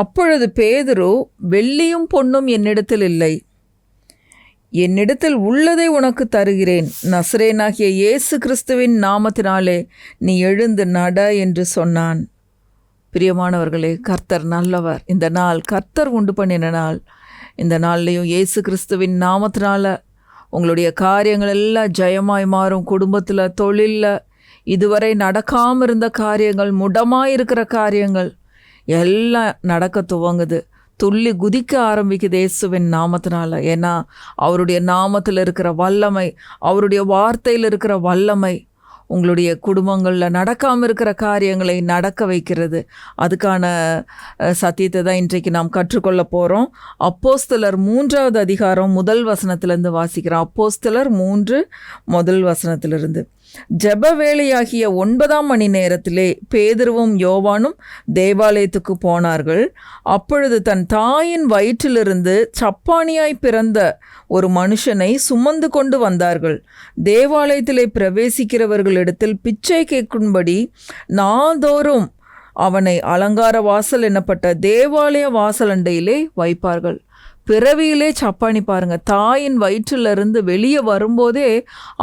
அப்பொழுது பேதுரு வெள்ளியும் பொன்னும் என்னிடத்தில் இல்லை. என்னிடத்தில் உள்ளதை உனக்கு தருகிறேன். நசரேனாகிய இயேசு கிறிஸ்துவின் நாமத்தினாலே நீ எழுந்து நட என்று சொன்னான். பிரியமானவர்களே கர்த்தர் நல்லவர். இந்த நாள் கர்த்தர் உண்டு பண்ணின நாள் இந்த நாள்லேயும் இயேசு கிறிஸ்துவின் நாமத்தினால உங்களுடைய காரியங்கள் எல்லாம் ஜெயமாய் மாறும். குடும்பத்தில் தொழிலில் இதுவரை நடக்காமல் இருந்த காரியங்கள் முடமாக இருக்கிற காரியங்கள் எல்லாம் நடக்க துவங்குது. துள்ளி குதிக்க ஆரம்பிக்குது இயேசுவின் நாமத்தினால. ஏன்னா அவருடைய நாமத்தில் இருக்கிற வல்லமை அவருடைய வார்த்தையில் இருக்கிற வல்லமை உங்களுடைய குடும்பங்களில் நடக்காமல் இருக்கிற காரியங்களை நடக்க வைக்கிறது. அதுக்கான சத்தியத்தை தான் இன்றைக்கு நாம் கற்றுக்கொள்ள போகிறோம் அப்போஸ்தலர் மூன்றாவது அதிகாரம் முதல் வசனத்திலேருந்து வாசிக்கிறோம். அப்போஸ்தலர் மூன்று முதல் வசனத்திலிருந்து. ஜப வேளையாகிய ஒன்பதாம் மணி நேரத்திலே பேதுருவும் யோவானும் தேவாலயத்துக்கு போனார்கள். அப்பொழுது தன் தாயின் வயிற்றிலிருந்து சப்பானியாய் பிறந்த ஒரு மனுஷனை சுமந்து கொண்டு வந்தார்கள். தேவாலயத்திலே பிரவேசிக்கிறவர்களிடத்தில் பிச்சை கேட்கும்படி நாள்தோறும் அவனை அலங்கார வாசல் எனப்பட்ட தேவாலய வாசலண்டையிலே வைப்பார்கள். பிறவியிலே சப்பானி பாருங்கள் தாயின் வயிற்றிலிருந்து வெளியே வரும்போதே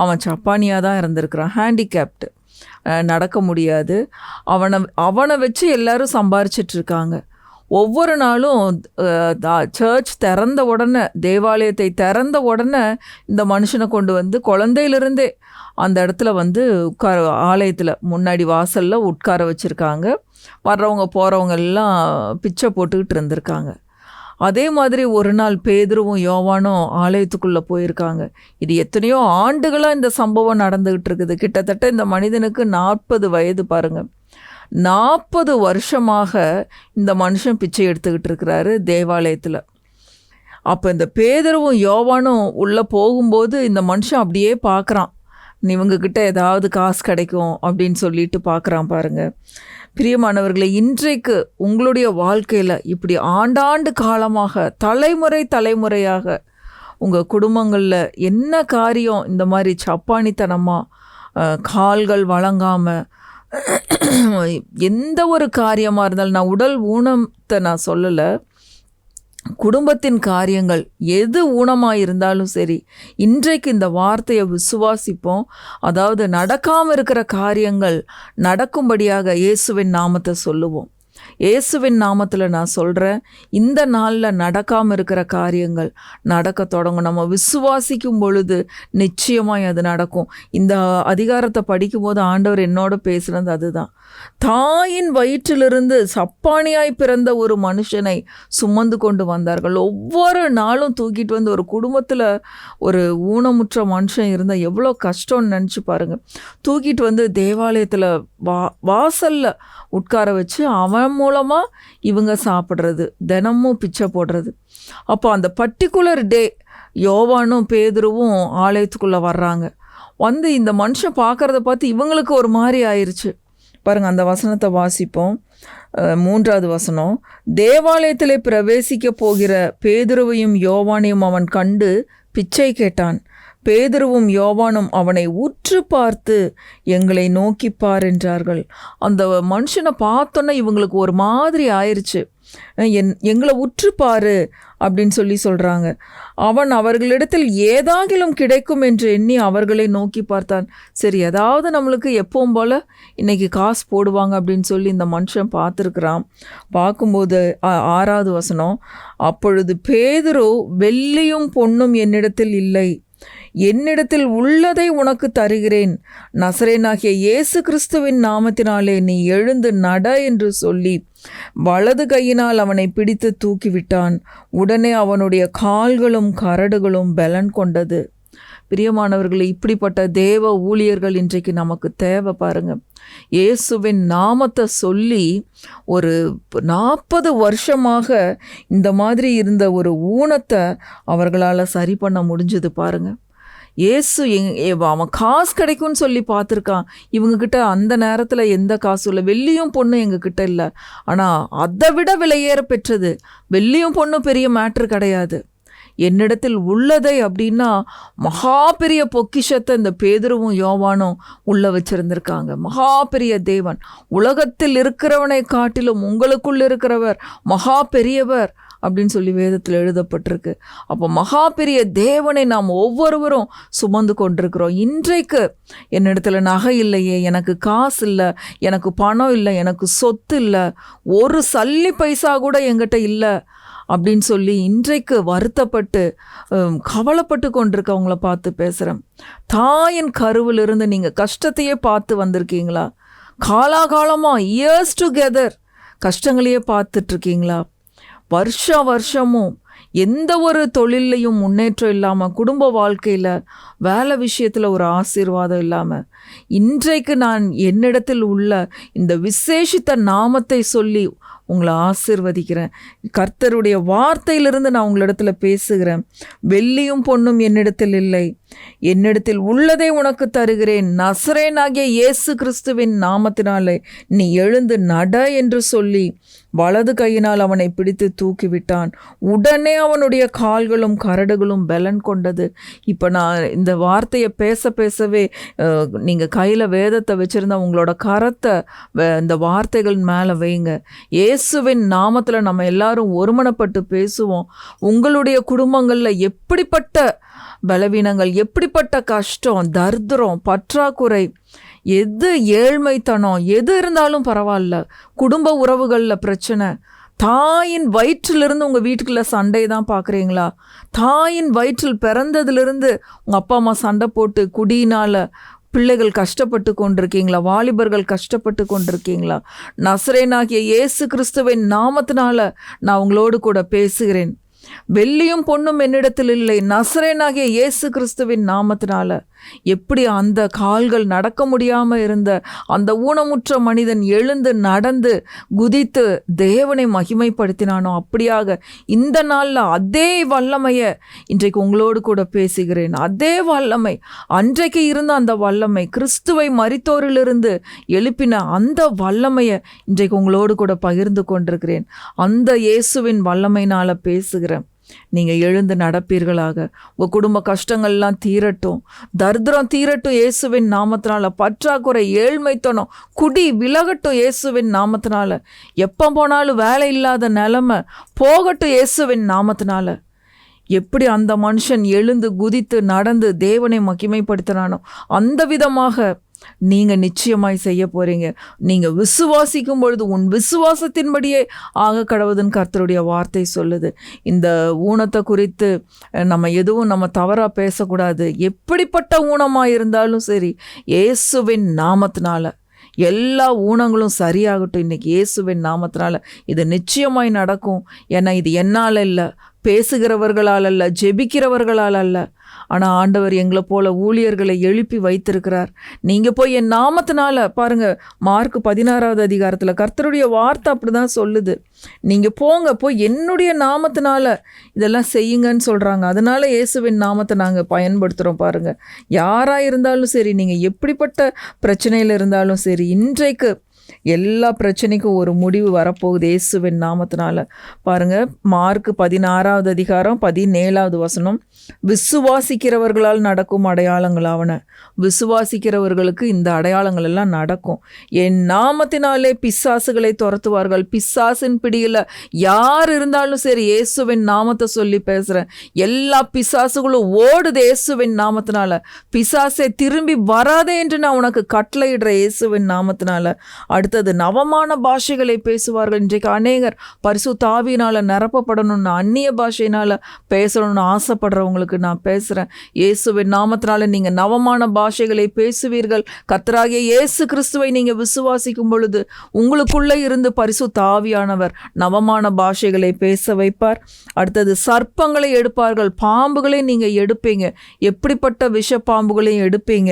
அவன் சப்பானியாக தான் இருந்திருக்கிறான். ஹேண்டிகேப்டு நடக்க முடியாது. அவனை அவனை வச்சு எல்லாரும் சம்பாரிச்சிட்ருக்காங்க. ஒவ்வொரு நாளும் சர்ச் திறந்த உடனே தேவாலயத்தை திறந்த உடனே இந்த மனுஷனை கொண்டு வந்து குழந்தையிலிருந்தே அந்த இடத்துல வந்து உட்கார ஆலயத்தில் முன்னாடி வாசலில் உட்கார வச்சுருக்காங்க. வர்றவங்க போகிறவங்க எல்லாம் பிச்சை போட்டுக்கிட்டு இருந்திருக்காங்க. அதே மாதிரி ஒரு நாள் பேதுருவும் யோவானும் ஆலயத்துக்குள்ளே போயிருக்காங்க. இது எத்தனையோ ஆண்டுகளாக இந்த சம்பவம் நடந்துக்கிட்டு இருக்குது. கிட்டத்தட்ட இந்த மனிதனுக்கு நாற்பது வயது பாருங்கள் நாற்பது வருஷமாக இந்த மனுஷன் பிச்சை எடுத்துக்கிட்டு இருக்கிறாரு தேவாலயத்தில். அப்போ இந்த பேதருவும் யோவானும் உள்ளே போகும்போது இந்த மனுஷன் அப்படியே பார்க்குறான் இவங்கக்கிட்ட ஏதாவது காசு கிடைக்கும் அப்படின்னு சொல்லிட்டு பார்க்குறான் பாருங்கள் பிரியமானவர்களை இன்றைக்கு உங்களுடைய வாழ்க்கையில் இப்படி ஆண்டாண்டு காலமாக தலைமுறை தலைமுறையாக உங்கள் குடும்பங்களில் என்ன காரியம்? இந்த மாதிரி சப்பானித்தனமாக கால்கள் வழங்காமல் எந்த ஒரு காரியமாக இருந்தாலும் நான் உடல் ஊனத்தை நான் சொல்லலை. குடும்பத்தின் காரியங்கள் எது ஊனமாக இருந்தாலும் சரி இன்றைக்கு இந்த வார்த்தையை விசுவாசிப்போம். அதாவது நடக்காமல் இருக்கிற காரியங்கள் நடக்கும்படியாக இயேசுவின் நாமத்தை சொல்லுவோம். இயேசுவின் நாமத்தில் நான் சொல்கிறேன் இந்த நாளில் நடக்காமல் இருக்கிற காரியங்கள் நடக்க தொடங்கும். நம்ம விசுவாசிக்கும் பொழுது நிச்சயமாக அது நடக்கும். இந்த அதிகாரத்தை படிக்கும்போது ஆண்டவர் என்னோட பேசுனது அதுதான். தாயின் வயிற்றிலிருந்து சப்பானியாய் பிறந்த ஒரு மனுஷனை சுமந்து கொண்டு வந்தார்கள். ஒவ்வொரு நாளும் தூக்கிட்டு வந்து ஒரு குடும்பத்தில் ஒரு ஊனமுற்ற மனுஷன் இருந்தால் எவ்வளோ கஷ்டம்னு நினச்சி பாருங்கள் தூக்கிட்டு வந்து தேவாலயத்தில் வா வாசலில் உட்கார வச்சு அவன் மூலமாக இவங்க சாப்பிட்றது தினமும் பிச்சை போடுறது. அப்போ அந்த பர்டிகுலர் டே யோவானும் பேதுருவும் ஆலயத்துக்குள்ளே வர்றாங்க. வந்து இந்த மனுஷன் பார்க்குறத பார்த்து இவங்களுக்கு ஒரு மாதிரி ஆயிடுச்சு பாருங்கள் அந்த வசனத்தை வாசிப்போம். மூன்றாவது வசனம். தேவாலயத்திலே பிரவேசிக்க போகிற பேதுருவையும் யோவானையும் அவன் கண்டு பிச்சை கேட்டான். பேதருவும் யோவானும் அவனை உற்று பார்த்து எங்களை நோக்கி பார் என்றார்கள். அந்த மனுஷனை பார்த்தோன்னே இவங்களுக்கு ஒரு மாதிரி ஆயிடுச்சு என் எங்களை உற்று பாரு அப்படின்னு சொல்லி சொல்கிறாங்க அவன் அவர்களிடத்தில் ஏதாகிலும் கிடைக்கும் என்று எண்ணி அவர்களை நோக்கி பார்த்தான். சரி ஏதாவது நம்மளுக்கு எப்பவும் போல் இன்றைக்கி காசு போடுவாங்க அப்படின்னு சொல்லி இந்த மனுஷன் பார்த்துருக்குறான். பார்க்கும்போது ஆ- ஆறாவது வசனம் அப்பொழுது பேதுரு வெள்ளியும் பொண்ணும் என்னிடத்தில் இல்லை. என்னிடத்தில் உள்ளதை உனக்கு தருகிறேன். நசரேனாகிய இயேசு கிறிஸ்துவின் நாமத்தினாலே நீ எழுந்து நட என்று சொல்லி வலது கையினால் அவனை பிடித்து தூக்கிவிட்டான். உடனே அவனுடைய கால்களும் கரடுகளும் பலன் கொண்டது. பிரியமானவர்களே இப்படிப்பட்ட தேவ ஊழியர்கள் இன்றைக்கு நமக்கு தேவை பாருங்க. இயேசுவின் நாமத்தை சொல்லி ஒரு நாற்பது வருஷமாக இந்த மாதிரி இருந்த ஒரு ஊனத்தை அவர்களால் சரி பண்ண முடிஞ்சது பாருங்கள் ஏசு எங் ஏ- அவன் காசு கிடைக்கும்னு சொல்லி பார்த்துருக்கான். இவங்கக்கிட்ட அந்த நேரத்தில் எந்த காசும் இல்லை. வெள்ளியும் பொண்ணும் எங்ககிட்ட இல்லை. ஆனால் அதை விட விலையேற பெற்றது. வெள்ளியும் பொண்ணும் பெரிய மேட்ரு கிடையாது. என்னிடத்தில் உள்ளதை அப்படின்னா மகா பெரிய பொக்கிஷத்தை இந்த பேதுருவும் யோவானும் உள்ள வச்சிருந்திருக்காங்க. மகா பெரிய தேவன். உலகத்தில் இருக்கிறவனை காட்டிலும் உங்களுக்குள் இருக்கிறவர் மகா பெரியவர் அப்படின்னு சொல்லி வேதத்தில் எழுதப்பட்டிருக்கு. அப்போ மகா பெரிய தேவனை நாம் ஒவ்வொருவரும் சுமந்து கொண்டிருக்கிறோம். இன்றைக்கு என்னிடத்துல நகை இல்லையே எனக்கு காசு இல்லை எனக்கு பணம் இல்லை எனக்கு சொத்து இல்லை ஒரு சல்லி பைசா கூட எங்கிட்ட இல்லை. அப்படின்னு சொல்லி இன்றைக்கு வருத்தப்பட்டு கவலைப்பட்டு கொண்டிருக்கவங்கள பார்த்து பேசுகிறேன் தாயின் கருவிலிருந்து நீங்கள் கஷ்டத்தையே பார்த்து வந்திருக்கீங்களா? காலாகாலமாக இயர்ஸ் டுகெதர் கஷ்டங்களையே பார்த்துட்ருக்கீங்களா வருஷ வருஷமும் எந்த ஒரு தொழில்லையும் முன்னேற்றம் இல்லாமல் குடும்ப வாழ்க்கையில் வேலை விஷயத்தில் ஒரு ஆசீர்வாதம் இல்லாமல் இன்றைக்கு நான் என்னிடத்தில் உள்ள இந்த விசேஷித்த நாமத்தை சொல்லி உங்களை ஆசீர்வதிக்கிறேன். கர்த்தருடைய வார்த்தையிலிருந்து நான் உங்களிடத்துல பேசுகிறேன். வெள்ளியும் பொண்ணும் என்னிடத்தில் இல்லை. என்னிடத்தில் உள்ளதை உனக்கு தருகிறேன். நசரேனாகிய இயேசு கிறிஸ்துவின் நாமத்தினாலே நீ எழுந்து நட என்று சொல்லி வலது கையினால் அவனை பிடித்து தூக்கிவிட்டான். உடனே அவனுடைய கால்களும் கரடுகளும் பலன் கொண்டது. இப்போ நான் இந்த வார்த்தையை பேச பேசவே நீங்கள் கையில் வேதத்தை வச்சுருந்தா உங்களோட கரத்தை இந்த வார்த்தைகள் மேலே வைங்க. இயேசுவின் நாமத்தில் நம்ம எல்லாரும் ஒருமனப்பட்டு பேசுவோம். உங்களுடைய குடும்பங்களில் எப்படிப்பட்ட பலவீனங்கள் எப்படிப்பட்ட கஷ்டம் தர்திரம் பற்றாக்குறை எது ஏழ்மைத்தனம் எது இருந்தாலும் பரவாயில்ல. குடும்ப உறவுகளில் பிரச்சனை. தாயின் வயிற்றிலிருந்து உங்கள் வீட்டுக்குள்ள சண்டை தான் பார்க்குறீங்களா தாயின் வயிற்றில் பிறந்ததுலேருந்து உங்கள் அப்பா அம்மா சண்டை போட்டு குடியினால் பிள்ளைகள் கஷ்டப்பட்டு கொண்டிருக்கீங்களா? வாலிபர்கள் கஷ்டப்பட்டு கொண்டிருக்கீங்களா? நசரேனாகிய இயேசு கிறிஸ்துவின் நாமத்தினால நான் உங்களோடு கூட பேசுகிறேன். வெள்ளியும் பொண்ணும் என்னிடத்தில் இல்லை. நசரேனாகிய இயேசு கிறிஸ்துவின் நாமத்தினால. எப்படி அந்த கால்கள் நடக்க முடியாமல் இருந்த அந்த ஊனமுற்ற மனிதன் எழுந்து நடந்து குதித்து தேவனை மகிமைப்படுத்தினானோ அப்படியாக இந்த நாளில் அதே வல்லமையை இன்றைக்கு உங்களோடு கூட பேசுகிறேன். அதே வல்லமை அன்றைக்கு இருந்த அந்த வல்லமை கிறிஸ்துவை மறித்தோரிலிருந்து எழுப்பின அந்த வல்லமையை இன்றைக்கு உங்களோடு கூட பகிர்ந்து கொண்டிருக்கிறேன். அந்த இயேசுவின் வல்லமையினால் பேசுகிறேன். நீங்கள் எழுந்து நடப்பீர்களாக. உங்கள் குடும்ப கஷ்டங்கள்லாம் தீரட்டும். தரித்திரம் தீரட்டும் இயேசுவின் நாமத்தினால. பற்றாக்குறை ஏழ்மைத்தனம் குடி விலகட்டும் இயேசுவின் நாமத்தினால. எப்போ போனாலும் வேலை இல்லாத நிலமை போகட்டும் இயேசுவின் நாமத்தினால. எப்படி அந்த மனுஷன் எழுந்து குதித்து நடந்து தேவனை மகிமைப்படுத்துகிறானோ அந்த விதமாக நீங்கள் நிச்சயமாய் செய்ய போகிறீங்க நீங்கள் விசுவாசிக்கும் பொழுது உன் விசுவாசத்தின்படியே ஆக கடவுதுன்னு கர்த்தருடைய வார்த்தை சொல்லுது. இந்த ஊனத்தை குறித்து நம்ம எதுவும் நம்ம தவறாக பேசக்கூடாது. எப்படிப்பட்ட ஊனமாக இருந்தாலும் சரி இயேசுவின் நாமத்தினால எல்லா ஊனங்களும் சரியாகட்டும். இன்னைக்கு இயேசுவின் நாமத்தினால இது நிச்சயமாய் நடக்கும். ஏன்னா இது என்னால் இல்லை. பேசுகிறவர்களால் அல்ல ஜெபிக்கிறவர்களால் அல்ல. ஆனால் ஆண்டவர் எங்களை போல ஊழியர்களை எழுப்பி வைத்திருக்கிறார். நீங்கள் போய் என் நாமத்தினால பாருங்க மார்க் பதினாறாவது அதிகாரத்தில் கர்த்தருடைய வார்த்தை அப்படி தான் சொல்லுது. நீங்கள் போங்க போய் என்னுடைய நாமத்தினால இதெல்லாம் செய்யுங்கன்னு சொல்கிறாங்க அதனால இயேசுவின் நாமத்தை நாங்கள் பயன்படுத்துகிறோம் பாருங்க. யாராக இருந்தாலும் சரி நீங்கள் எப்படிப்பட்ட பிரச்சனையில் இருந்தாலும் சரி இன்றைக்கு எல்லா பிரச்சனைக்கும் ஒரு முடிவு வரப்போகுது இயேசுவின் நாமத்தினால. பாருங்க மார்க் பதினாறாவது அதிகாரம் பதினேழாவது வசனம். விசுவாசிக்கிறவர்களால் நடக்கும் அடையாளங்களாவன விசுவாசிக்கிறவர்களுக்கு இந்த அடையாளங்கள் எல்லாம் நடக்கும். என் நாமத்தினாலே பிசாசுகளை துரத்துவார்கள். பிசாசின் பிடியில் யார் இருந்தாலும் சரி இயேசுவின் நாமத்தை சொல்லி பேசுகிறேன் எல்லா பிசாசுகளும் ஓடுது இயேசுவின் நாமத்தினால. பிசாசை திரும்பி வராதே என்று நான் உனக்கு கட்டளையிடுற இயேசுவின் நாமத்தினால. அடுத்தது நவமான பாஷைகளை பேசுவார்கள். இன்றைக்கு அநேகர் பரிசு தாவினால் நிரப்பப்படணும்னு அந்நிய பாஷையினால் பேசணும்னு ஆசைப்படுறவங்களுக்கு நான் பேசுகிறேன் இயேசுவின் நாமத்தினால நீங்கள் நவமான பாஷைகளை பேசுவீர்கள். கத்தராகிய இயேசு கிறிஸ்துவை நீங்கள் விசுவாசிக்கும் பொழுது உங்களுக்குள்ளே இருந்து பரிசு தாவியானவர் நவமான பாஷைகளை பேச வைப்பார். அடுத்தது சர்ப்பங்களை எடுப்பார்கள். பாம்புகளை நீங்கள் எடுப்பீங்க. எப்படிப்பட்ட விஷ பாம்புகளையும் எடுப்பீங்க?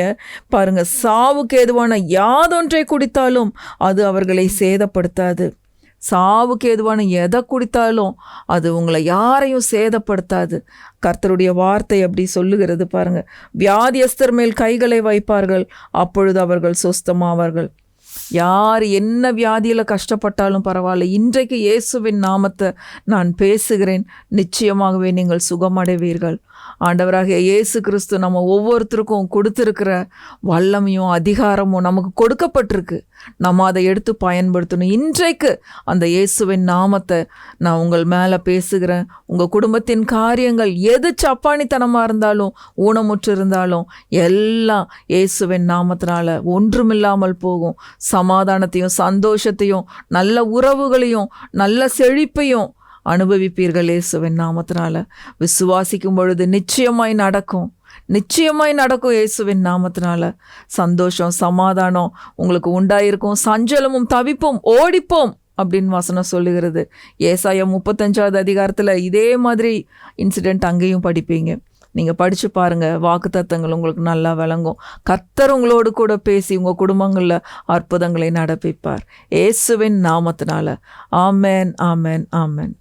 பாருங்கள் சாவுக்கு ஏதுவான யாதொன்றை குடித்தாலும் அது அவர்களை சேதப்படுத்தாது. சாவுக்கு எதுவான எதை குடித்தாலும் அது உங்களை யாரையும் சேதப்படுத்தாது. கர்த்தருடைய வார்த்தை அப்படி சொல்லுகிறது பாருங்க. வியாதியஸ்தர் மேல் கைகளை வைப்பார்கள் அப்பொழுது அவர்கள் சொஸ்தமாவார்கள். யார் என்ன வியாதியில் கஷ்டப்பட்டாலும் பரவாயில்ல. இன்றைக்கு இயேசுவின் நாமத்தை நான் பேசுகிறேன். நிச்சயமாகவே நீங்கள் சுகமடைவீர்கள். ஆண்டவராகிய இயேசு கிறிஸ்து நம்ம ஒவ்வொருத்தருக்கும் கொடுத்துருக்கிற வல்லமையும் அதிகாரமும் நமக்கு கொடுக்கப்பட்டிருக்கு. நம்ம அதை எடுத்து பயன்படுத்தணும். இன்றைக்கு அந்த இயேசுவின் நாமத்தை நான் உங்கள் மேலே பேசுகிறேன். உங்கள் குடும்பத்தின் காரியங்கள் எது சப்பானித்தனமாக இருந்தாலும் ஊனமுற்று இருந்தாலும் எல்லாம் இயேசுவின் நாமத்தினால ஒன்றுமில்லாமல் போகும். சமாதானத்தையும் சந்தோஷத்தையும் நல்ல உறவுகளையும் நல்ல செழிப்பையும் அனுபவிப்பீர்கள் இயேசுவின் நாமத்தினால. விசுவாசிக்கும் பொழுது நிச்சயமாய் நடக்கும். நிச்சயமாய் நடக்கும் இயேசுவின் நாமத்தினால. சந்தோஷம் சமாதானம் உங்களுக்கு உண்டாயிருக்கும். சஞ்சலமும் தவிப்பும் ஓடிப்போம் அப்படின்னு வசனம் சொல்லுகிறது. ஏசாயம் முப்பத்தஞ்சாவது அதிகாரத்தில் இதே மாதிரி இன்சிடெண்ட் அங்கேயும் படிப்பீங்க. நீங்கள் படித்து பாருங்கள் வாக்குத்தத்தங்கள் உங்களுக்கு நல்லா விளங்கும். கர்த்தர் உங்களோடு கூட பேசி உங்கள் குடும்பங்களில் அற்புதங்களை நடப்பிப்பார். இயேசுவின் நாமத்தினால. ஆமேன் ஆமேன் ஆமேன்.